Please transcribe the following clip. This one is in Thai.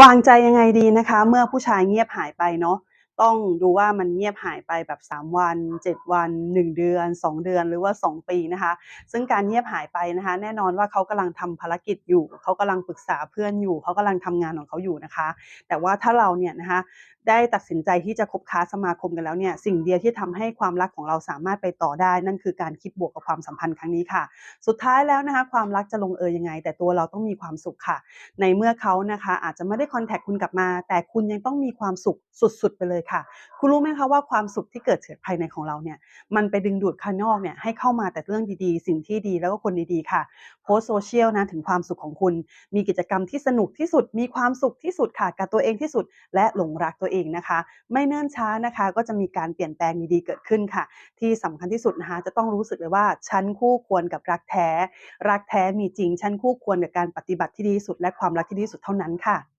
วางใจยังไงดีนะคะ เมื่อผู้ชายเงียบหายไปเนาะ ต้องดูว่ามันเงียบหายไปแบบ 3 วัน 7 วัน 1 เดือน 2 เดือนหรือว่า 2 ปีนะคะ ซึ่งการเงียบหายไปนะคะ แน่นอนว่าเขากำลังทำภารกิจอยู่ เขากำลังปรึกษาเพื่อนอยู่ เขากำลังทำงานของเขาอยู่นะคะ แต่ว่าถ้าเราเนี่ยนะคะได้ตัดสินใจที่จะคบค้าสมาคมกันแล้วเนี่ยสิ่งเดียวที่ทำให้ความรักของเราสามารถไปต่อได้ นั่นคือการคิดบวกกับความสัมพันธ์ครั้งนี้ค่ะ สุดท้ายแล้วนะคะความรักจะลงเอยยังไง แต่ตัวเราต้องมีความสุขค่ะ ในเมื่อเขานะคะอาจจะไม่ได้คอนแทคคุณกลับมา แต่คุณยังต้องมีความสุขสุดๆไปเลยค่ะ คุณรู้ไหมคะว่าความสุขที่เกิดจากภายในของเราเนี่ยมันไปดึงดูดภายนอกเนี่ยให้เข้ามาแต่เรื่องดีๆ สิ่งที่ดีแล้วก็คนดีๆค่ะ โพสโซเชียลนะถึงความสุขของคุณ มีกิจกรรมที่สนุกที่สุด มีความสุขที่สุดค่ะกับตัวเองที่สุด และหลงรักตัวเองนะคะ ไม่เนิ่นช้านะคะ ก็จะมีการเปลี่ยนแปลงดีๆเกิดขึ้นค่ะ ที่สำคัญที่สุดนะคะจะต้องรู้สึกเลยว่าฉันคู่ควรกับรักแท้ รักแท้มีจริงฉันคู่ควรกับการปฏิบัติที่ดีสุด และความรักที่ดีสุดเท่านั้นค่ะ